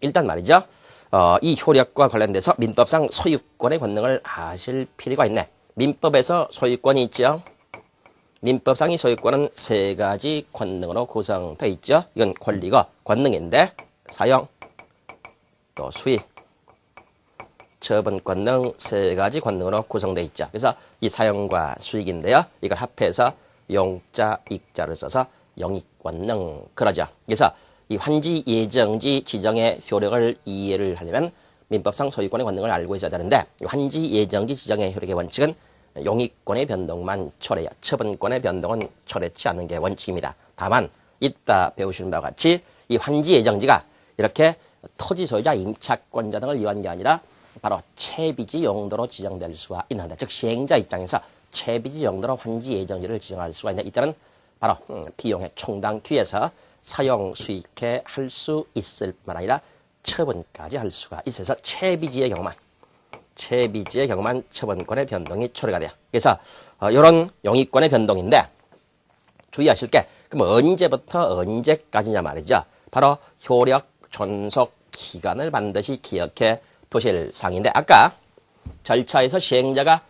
일단 말이죠. 어, 이 효력과 관련돼서 민법상 소유권의 권능을 아실 필요가 있네. 민법에서 소유권이 있죠. 민법상 이 소유권은 세 가지 권능으로 구성되어 있죠. 이건 권리가 권능인데 사용, 또 수익, 처분 권능 세 가지 권능으로 구성되어 있죠. 그래서 이 사용과 수익인데요. 이걸 합해서 용자, 익자를 써서 영익 권능 그러죠. 그래서 이 환지 예정지 지정의 효력을 이해를 하려면 민법상 소유권의 권능을 알고 있어야 되는데 환지 예정지 지정의 효력의 원칙은 용익권의 변동만 초래해요. 처분권의 변동은 초래치 않는 게 원칙입니다. 다만 이따 배우시는 바와 같이 이 환지 예정지가 이렇게 토지 소유자 임차권자 등을 위한 게 아니라 바로 채비지 용도로 지정될 수가 있는데 즉 시행자 입장에서 채비지 용도로 환지 예정지를 지정할 수가 있는데 이때는 바로 음, 비용의 총당규에서 사용 수익해 할 수 있을 뿐만 아니라 처분까지 할 수가 있어서 채비지의 경우만 채비지의 경우만 처분권의 변동이 초래가 돼요. 그래서 어, 이런 용익권의 변동인데 주의하실 게 그럼 언제부터 언제까지냐 말이죠. 바로 효력 존속 기간을 반드시 기억해 두실 상인데 아까 절차에서 시행자가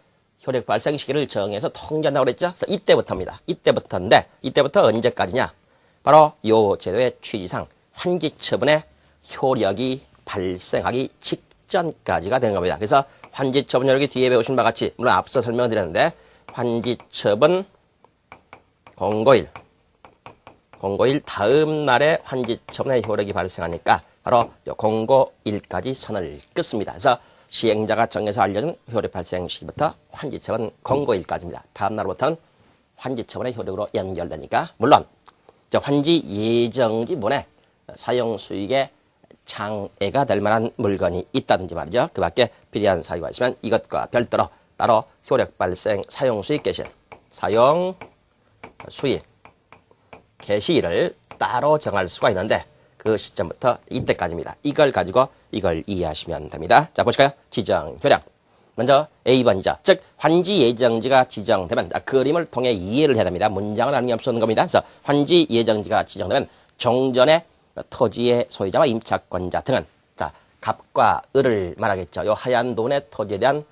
효력 발생 시기를 정해서 통제한다고 그랬죠. 그래서 이때부터입니다. 이때부터인데 이때부터 언제까지냐? 바로 요 제도의 취지상 환기 처분의 효력이 발생하기 직전까지가 되는 겁니다. 그래서 환지 처분 효력이 뒤에 배우신 바와 같이 물론 앞서 설명을 드렸는데 환지 처분 공고일 공고일 다음 날에 환지 처분의 효력이 발생하니까 바로 공고일까지 선을 끊습니다. 그래서 시행자가 정해서 알려준 효력 발생 시기부터 환지 처분 공고일까지입니다. 다음 날부터는 환지 처분의 효력으로 연결되니까 물론 환지 예정지 문에 사용 수익의 장애가 될 만한 물건이 있다든지 말이죠. 그 밖에 필요한 사유가 있으면 이것과 별도로 따로 효력 발생 사용 수익 개시 사용 수익 개시일을 따로 정할 수가 있는데 그 시점부터 이때까지입니다. 이걸 가지고 이걸 이해하시면 됩니다. 자, 보실까요? 지정 효량. 먼저 A번이죠. 즉 환지 예정지가 지정되면 자, 그림을 통해 이해를 해야 됩니다. 문장을 하는 게 없는 겁니다. 그래서 환지 예정지가 지정되면 종전의 토지의 소유자와 임차권자 등은 자 갑과 을을 말하겠죠. 요 하얀 돈의 토지에 대한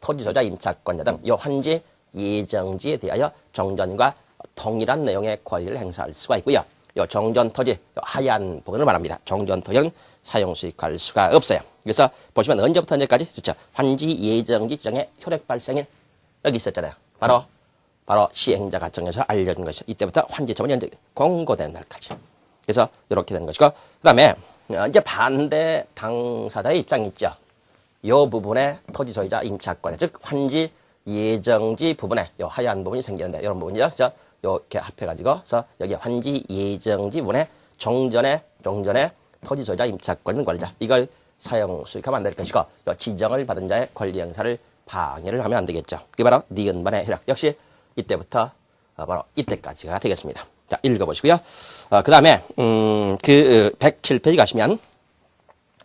토지 소유자 임차권자 등 요 환지 예정지에 대하여 종전과 동일한 내용의 권리를 행사할 수가 있고요. 요 정전 토지 요 하얀 부분을 말합니다. 정전 토지는 사용 수익할 수가 없어요. 그래서 보시면 언제부터 언제까지 그렇죠. 환지 예정지 지정의 효력 발생일 여기 있었잖아요. 바로 바로 시행자 가 정해서 알려준 것이죠. 이때부터 환지 처분이 언제 공고된 날까지. 그래서 이렇게 되는 것이고 그다음에 어, 이제 반대 당사자의 입장이 있죠. 이 부분에 토지 소유자 임차권, 즉 환지 예정지 부분에 요 하얀 부분이 생기는데 이런 부분이죠. 그래서 이렇게 합해가지고 서 여기 환지 예정지 부분에 종전에 종전에 토지 소유자 임차권 권리자 이걸 사용 수익하면 안 될 것이고 요 지정을 받은 자의 권리 행사를 방해를 하면 안 되겠죠. 그게 바로 니은반의 효력. 역시 이때부터 어, 바로 이때까지가 되겠습니다. 자, 읽어보시고요. 어, 그 다음에, 음, 그, 107페이지 가시면,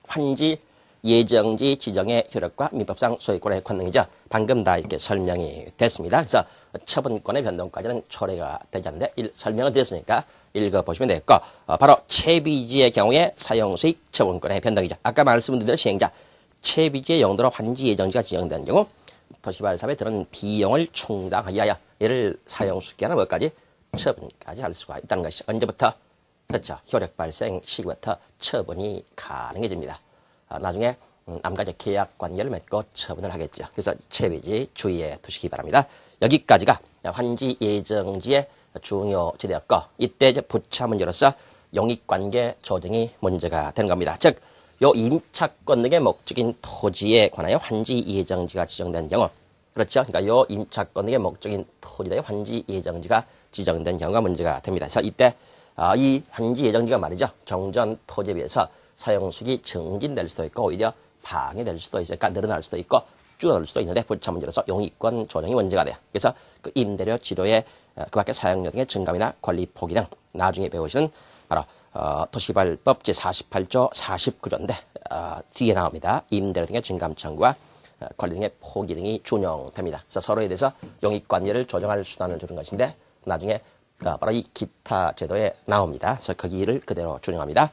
환지, 예정지 지정의 효력과 민법상 소유권의 권능이죠. 방금 다 이렇게 설명이 됐습니다. 그래서 처분권의 변동까지는 초래가 되지 않는데 일, 설명을 드렸으니까 읽어보시면 되겠고 어, 바로 채비지의 경우에 사용수익 처분권의 변동이죠. 아까 말씀드린 대로 시행자 채비지의 용도로 환지 예정지가 지정된 경우 도시발사에 들은 비용을 충당하기 위하여 이를 사용수익 하는 것까지 처분까지 할 수가 있다는 것이 언제부터 그렇죠. 효력 발생 시기부터 처분이 가능해집니다. 아, 나중에 음, 남가적 계약 관계를 맺고 처분을 하겠죠. 그래서 채비지 주의해 두시기 바랍니다. 여기까지가 환지 예정지의 중요 지대였고 이때 이제 부차 문제로서 용익관계 조정이 문제가 되는 겁니다. 즉, 요 임차권 등의 목적인 토지에 관하여 환지 예정지가 지정된 경우 그렇죠. 그러니까 요 임차권 등의 목적인 토지에 환지 예정지가 지정된 경우가 문제가 됩니다. 그래서 이때 어, 이 환지 예정지가 말이죠. 정전 토지에 비해서 사용수익이 증진될 수도 있고 오히려 방해될 수도 있으니까 늘어날 수도 있고 줄어들 수도 있는데 부차 문제로서 용익권 조정이 문제가 돼요. 그래서 그 임대료 치료의 어, 그 밖에 사용료 등의 증감이나 권리 포기 등 나중에 배우시는 바로 어, 도시발법 제48조 49조인데 어, 뒤에 나옵니다. 임대료 등의 증감 청구와 어, 권리 등의 포기 등이 준용됩니다. 그래서 서로에 대해서 용익관계를 조정할 수단을 주는 것인데 나중에 바로 이 기타 제도에 나옵니다. 그래서 거기를 그대로 준용합니다.